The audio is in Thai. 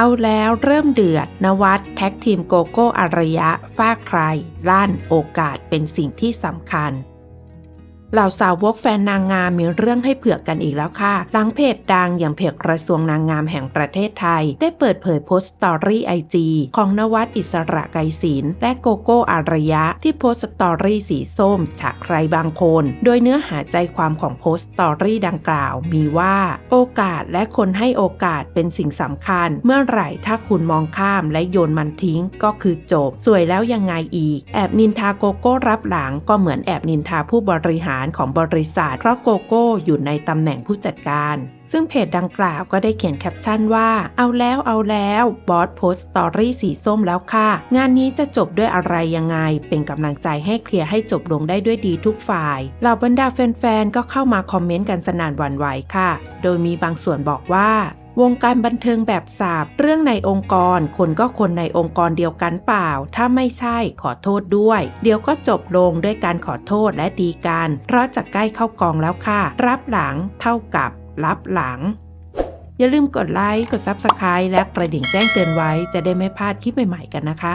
เอาแล้วเริ่มเดือดนวัดแท็กทีมโกโก้อารยะฟาดใคร ลั่นโอกาสเป็นสิ่งที่สำคัญ เหล่าสาวกแฟนนางงามมีเรื่องให้เผือกกันอีกแล้วค่ะ หลังเพจดังอย่างเพจกระทรวงนางงามแห่งประเทศไทย ได้เปิดเผยโพสต์สตอรี่ไอจีของนวัดอิสระไกรศิลป์และโกโก้อารยะ ที่โพสต์สตอรี่สีส้ม ฉากใครบางคน โดยเนื้อหาใจความของโพสต์สตอรี่ดังกล่าว มีว่า โอกาสและคนให้โอกาสเป็นสิ่งสำคัญ เมื่อไหร่ถ้าคุณมองข้ามและโยนมันทิ้งก็คือจบ สวยแล้วยังไงอีก แอบนินทาโกโก้รับหลังก็เหมือนแอบนินทาผู้บริหารารของบริษัท เพราะโกโก้อยู่ในตำแหน่งผู้จัดการซึ่งเพจดังกล่าวก็ได้เขียนแคปชั่นว่า เอาแล้วเอาแล้วบอสโพสต์สตอรี่สีส้มแล้วค่ะ งานนี้จะจบด้วยอะไรยังไง เป็นกำลังใจให้เคลียร์ให้จบลงได้ด้วยดีทุกฝ่ายเหล่าบรรดาแฟนๆ ก็เข้ามาคอมเมนต์กันสนานหวั่นไหวค่ะ โดยมีบางส่วนบอกว่า วงการบันเทิงแบบสาบเรื่องในองค์กร คนก็คนในองค์กรเดียวกันเปล่า ถ้าไม่ใช่ขอโทษด้วย เดี๋ยวก็จบลงด้วยการขอโทษและดีกัน เพราะจะใกล้เข้ากองแล้วค่ะ รับหลังเท่ากับรับหลังอย่าลืมกดไลค์ กด Subscribe และกระดิ่งแจ้งเตือนไว้ จะได้ไม่พลาดคลิปใหม่ ๆ กันนะคะ